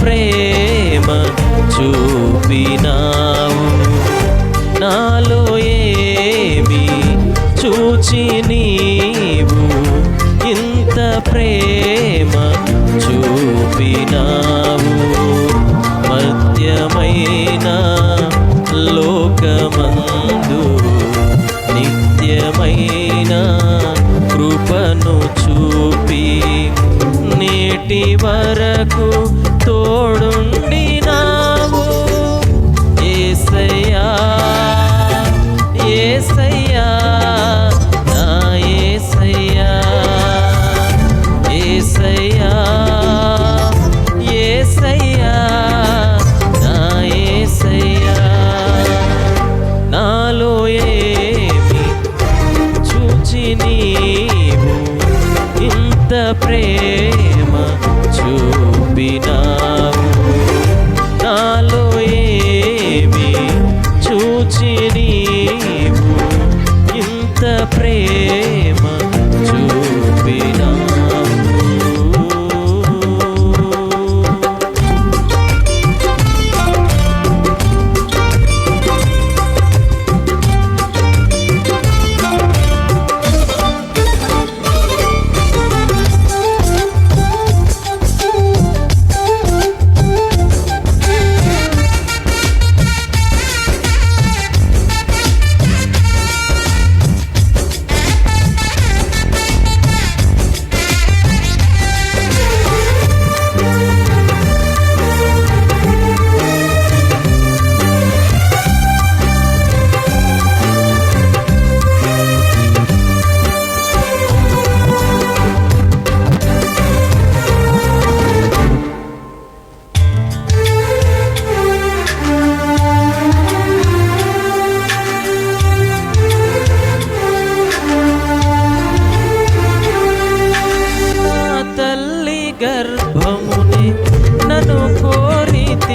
ప్రేమ చూపినావు. నాలో ఏమి చూచి నీవు? ఇంత ప్రేమ చూపినావు. మధ్యమైన లోకమందు నిత్యమైన నేటి వరకు తోడుండిన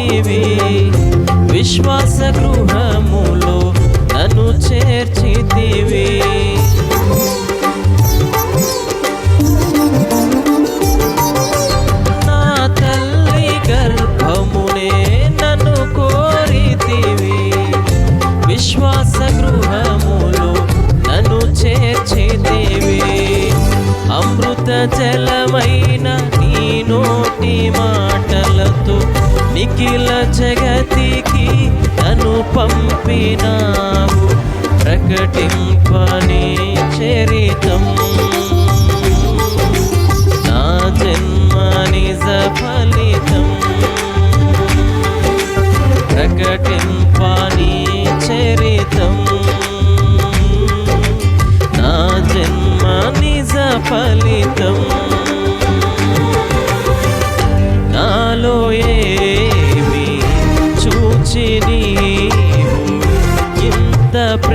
विश्वास विश्वासगृह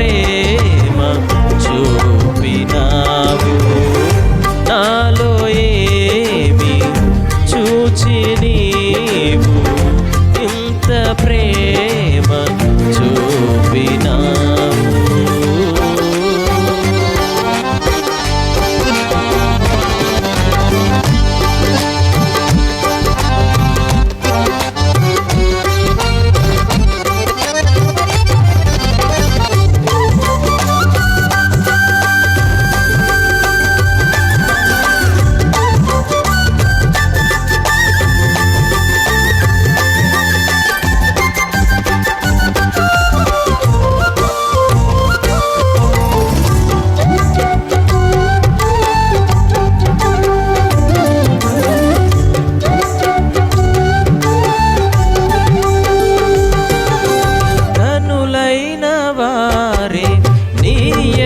রে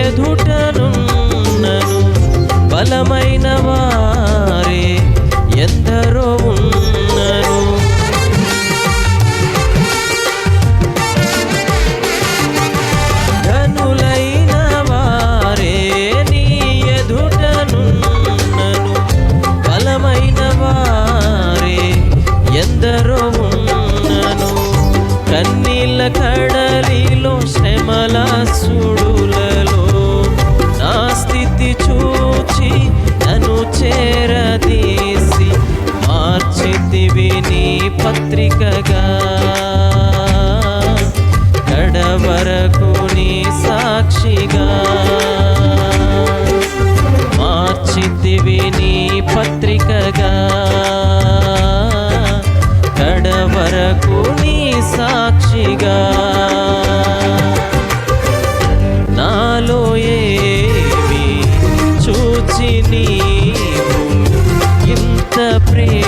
ఎదుటనున్నను బలమైన వారు free.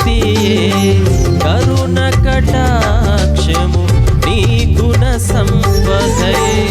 స్థుతి. కరుణ కటాక్షము నీ గుణ సంపదయే.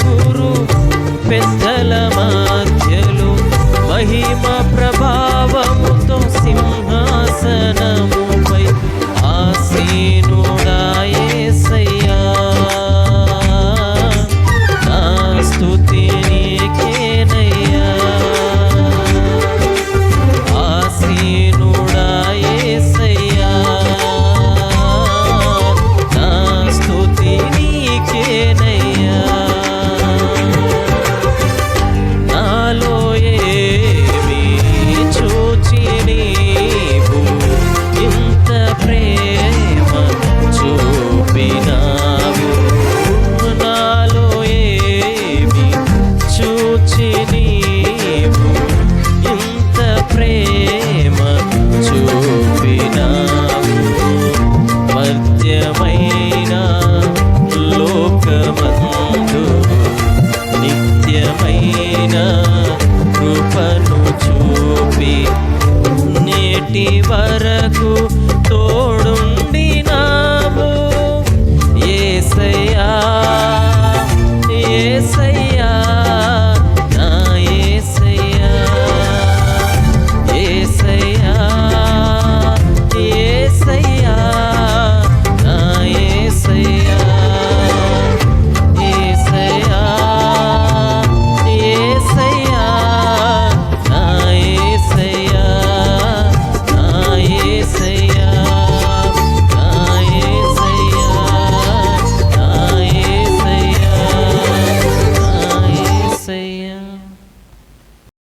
నలుగురు పెద్దల మాధ్యలు మహిమ ప్రభావముతో సింహాసనముపై ఆసీనుడాయేసయ్యా నా స్థుతి నీకేనయ్యా. ఆసీనుడా నేటి వరకు తోడుండినావు. ఏసయ్యా ఏసయ్యా.